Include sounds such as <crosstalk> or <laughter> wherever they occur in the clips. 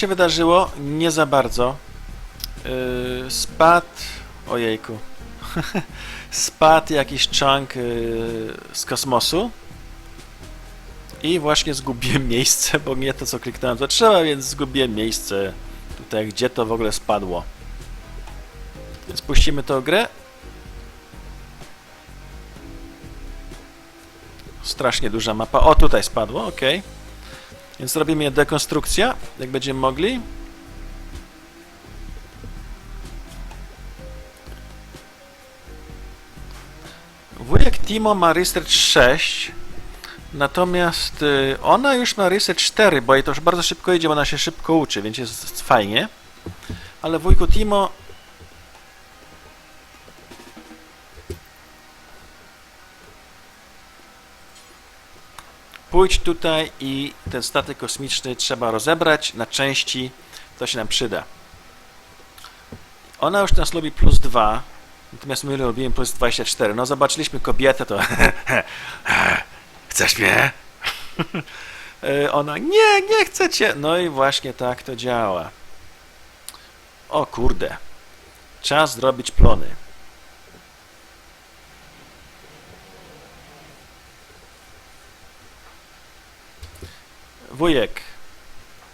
się wydarzyło? Nie za bardzo. Yy, spadł... Ojejku. <laughs> spadł jakiś chunk yy, z kosmosu. I właśnie zgubiłem <laughs> miejsce, bo nie to co kliknąłem to trzeba, więc zgubiłem miejsce tutaj, gdzie to w ogóle spadło. Więc puścimy tą grę. Strasznie duża mapa. O, tutaj spadło, ok. Więc robimy dekonstrukcja, jak będziemy mogli. Wujek Timo ma Research 6, natomiast y, ona już ma Research 4, bo jej to już bardzo szybko idzie, bo ona się szybko uczy, więc jest fajnie. Ale wujku Timo Pójdź tutaj i ten statek kosmiczny trzeba rozebrać na części, to się nam przyda. Ona już nas lubi plus 2, natomiast my lubimy plus 24. No zobaczyliśmy kobietę, to <laughs> chcesz mnie? <laughs> Ona, nie, nie chcę cię. No i właśnie tak to działa. O kurde. Czas zrobić plony. Wujek,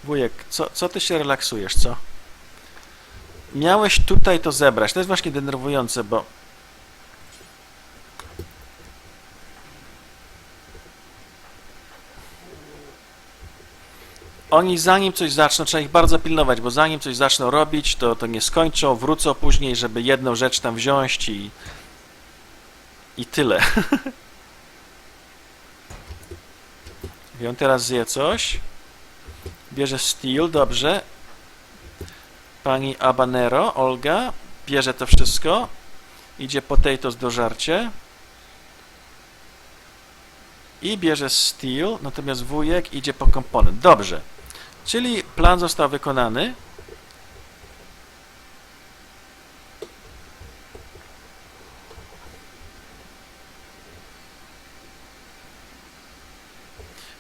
wujek, co, co ty się relaksujesz, co? Miałeś tutaj to zebrać. To jest właśnie denerwujące, bo... Oni zanim coś zaczną, trzeba ich bardzo pilnować, bo zanim coś zaczną robić, to, to nie skończą, wrócą później, żeby jedną rzecz tam wziąć i... I tyle. <laughs> I on teraz zje coś. Bierze steel, dobrze. Pani Abanero, Olga, bierze to wszystko. Idzie potatoes do żarcie. I bierze steel, natomiast wujek idzie po komponent. Dobrze. Czyli plan został wykonany.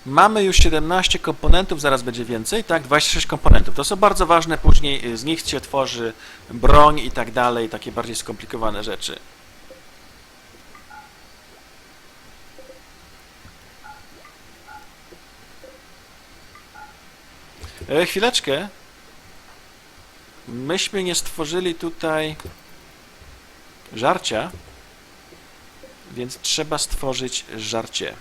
Mamy już 17 komponentów, zaraz będzie więcej, tak? 26 komponentów. To są bardzo ważne, później y, z nich się tworzy broń i tak dalej, takie bardziej skomplikowane rzeczy. E, chwileczkę. Myśmy nie stworzyli tutaj żarcia, więc trzeba stworzyć żarcie.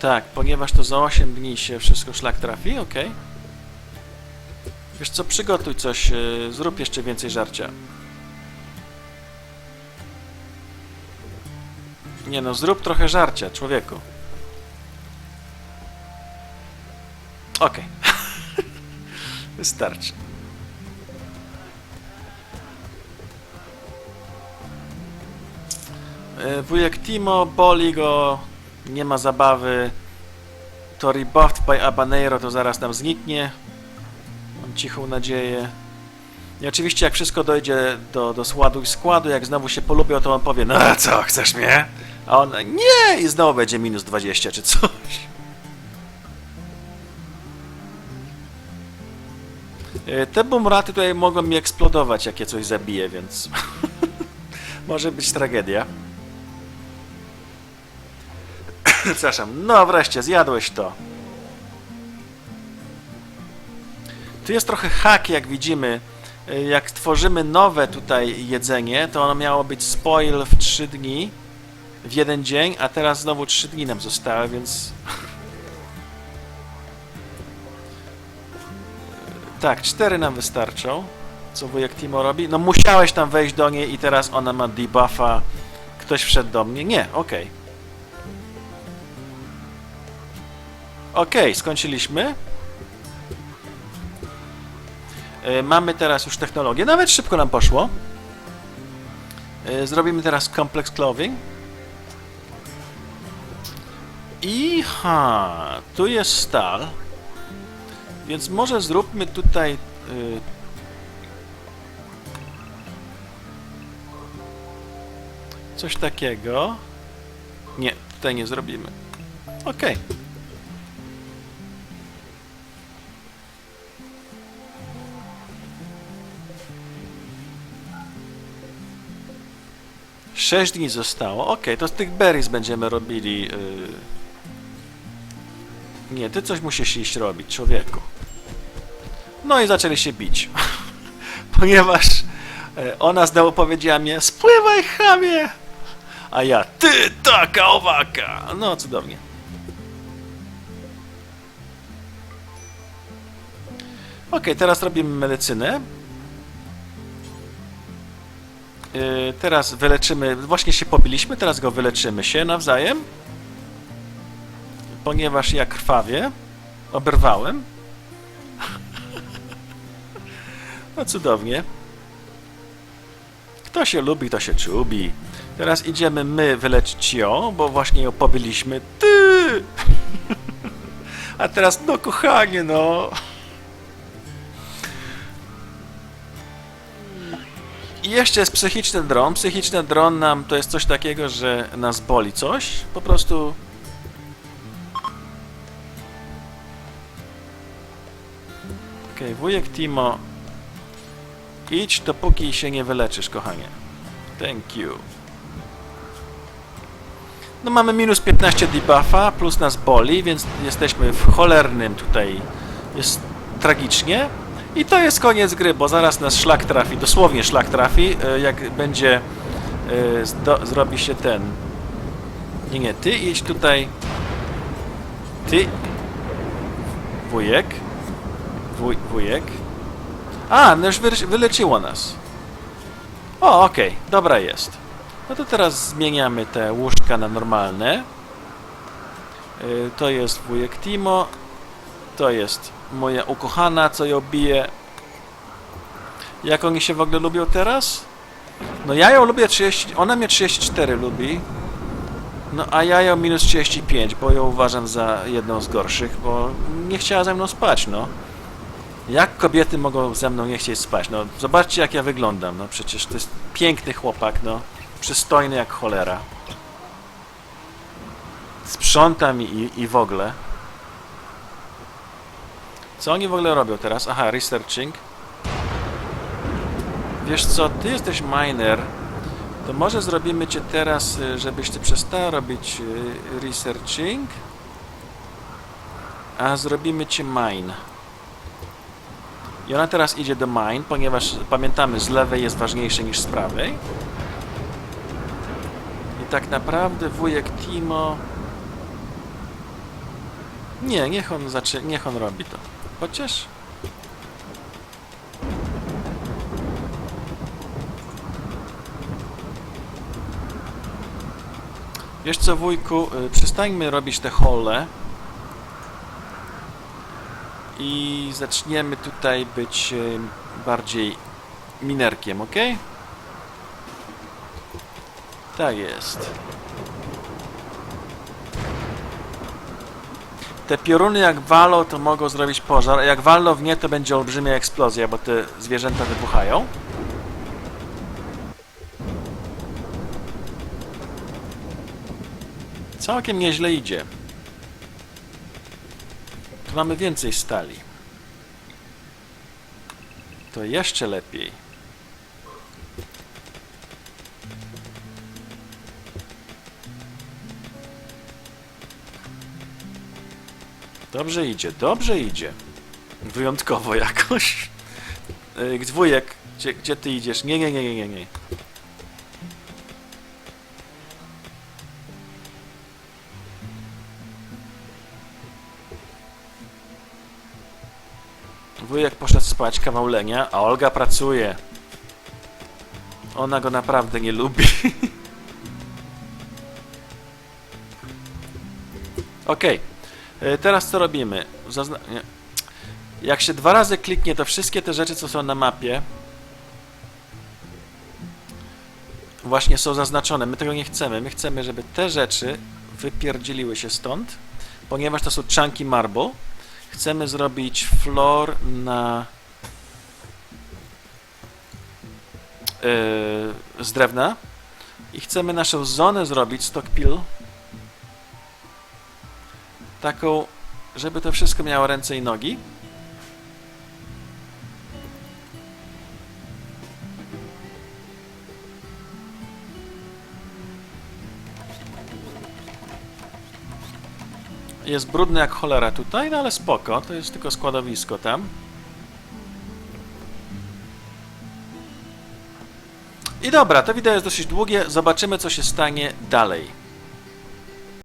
Tak, ponieważ to za 8 dni się wszystko szlak trafi, ok. Wiesz co, przygotuj coś, yy, zrób jeszcze więcej żarcia. Nie no, zrób trochę żarcia, człowieku. Ok. <laughs> Wystarczy. Yy, Wujek Timo boli go nie ma zabawy. To rebuffed by Abaneiro to zaraz nam zniknie. Mam cichą nadzieję. I oczywiście jak wszystko dojdzie do, do składu i składu, jak znowu się polubią, to on powie, no a co, chcesz mnie? A on, nie! I znowu będzie minus 20 czy coś. E, Te bumraty tutaj mogą mi eksplodować, jak je coś zabije, więc <laughs> może być tragedia. Przepraszam, no wreszcie, zjadłeś to. Tu jest trochę hak, jak widzimy. Y, Jak tworzymy nowe tutaj jedzenie, to ono miało być spoil w 3 dni, w jeden dzień, a teraz znowu 3 dni nam zostały, więc... Tak, 4 nam wystarczą. Co wujek Timo robi? No musiałeś tam wejść do niej i teraz ona ma debuffa. Ktoś wszedł do mnie? Nie, okej. Okej, skończyliśmy. E, Mamy teraz już technologię. Nawet szybko nam poszło. E, Zrobimy teraz complex clothing. I ha, tu jest stal. Więc może zróbmy tutaj... y, Coś takiego. Nie, tutaj nie zrobimy. Okej. Sześć dni zostało. Okej, to z tych berries będziemy robili. Yy... Nie, ty coś musisz iść robić, człowieku. No i zaczęli się bić. <laughs> Ponieważ e, ona znowu powiedziała mnie, spływaj chamie! A ja, ty taka owaka! No, cudownie. Okej, teraz robimy medycynę. Yy, teraz wyleczymy, właśnie się pobiliśmy, teraz go wyleczymy się nawzajem. Ponieważ ja krwawię, oberwałem. <laughs> No cudownie. Kto się lubi, to się czubi. Teraz idziemy my wyleczyć ją, bo właśnie ją pobiliśmy. Ty! <laughs> A teraz, no kochanie, no. I jeszcze jest psychiczny dron. Psychiczny dron nam to jest coś takiego, że nas boli coś. Po prostu. Okej, wujek Timo. Idź, dopóki się nie wyleczysz, kochanie. Thank you. No mamy minus 15 debuffa, plus nas boli, więc jesteśmy w cholernym tutaj. Jest tragicznie. I to jest koniec gry, bo zaraz nas szlak trafi, dosłownie szlak trafi, e, jak będzie e, zrobi się ten. Nie, nie, ty idź tutaj. Ty. Wujek. Wuj, wujek. A, no już wyleczy- wyleczyło nas. O, okej, dobra jest. No to teraz zmieniamy te łóżka na normalne. Y, To jest wujek Timo. To jest moja ukochana, co ją bije. Jak oni się w ogóle lubią teraz? No ja ją lubię 30... Ona mnie 34 lubi. No a ja ją minus 35, bo ją uważam za jedną z gorszych, bo nie chciała ze mną spać, no. Jak kobiety mogą ze mną nie chcieć spać? No zobaczcie jak ja wyglądam, no przecież to jest piękny chłopak, no. Przystojny jak cholera. Sprzątam i, i w ogóle. Co oni w ogóle robią teraz? Aha, researching. Wiesz co, ty jesteś miner. To może zrobimy cię teraz, y, żebyś ty przestała robić y, researching. A zrobimy cię mine. I ona teraz idzie do mine, ponieważ pamiętamy, z lewej jest ważniejsze niż z prawej. I tak naprawdę wujek Timo... Nie, niech on zaczy... niech on robi to. Chociaż... Wiesz co, wujku, y, przestańmy robić te hole i zaczniemy tutaj być y, bardziej minerkiem, ok? Tak jest. Te pioruny jak walą, to mogą zrobić pożar, a jak walną w nie, to będzie olbrzymia eksplozja, bo te zwierzęta wybuchają. Całkiem nieźle idzie. Tu mamy więcej stali. To jeszcze lepiej. Dobrze idzie, dobrze idzie. Wyjątkowo jakoś. Yy, Dwójek, gdzie, gdzie ty idziesz? Nie, nie, nie, nie, nie, nie. Wujek poszedł spać, kawał lenia, a Olga pracuje. Ona go naprawdę nie lubi. <laughs> Okej. Y, Teraz co robimy? Zazna. Jak się dwa razy kliknie, to wszystkie te rzeczy, co są na mapie, właśnie są zaznaczone. My tego nie chcemy. My chcemy, żeby te rzeczy wypierdzieliły się stąd, ponieważ to są chunky marble Chcemy zrobić floor na yy, z drewna i chcemy naszą zonę zrobić stockpil taką, żeby to wszystko miało ręce i nogi. Jest brudny jak cholera tutaj, no ale spoko, to jest tylko składowisko tam. I dobra, to wideo jest dosyć długie, zobaczymy co się stanie dalej.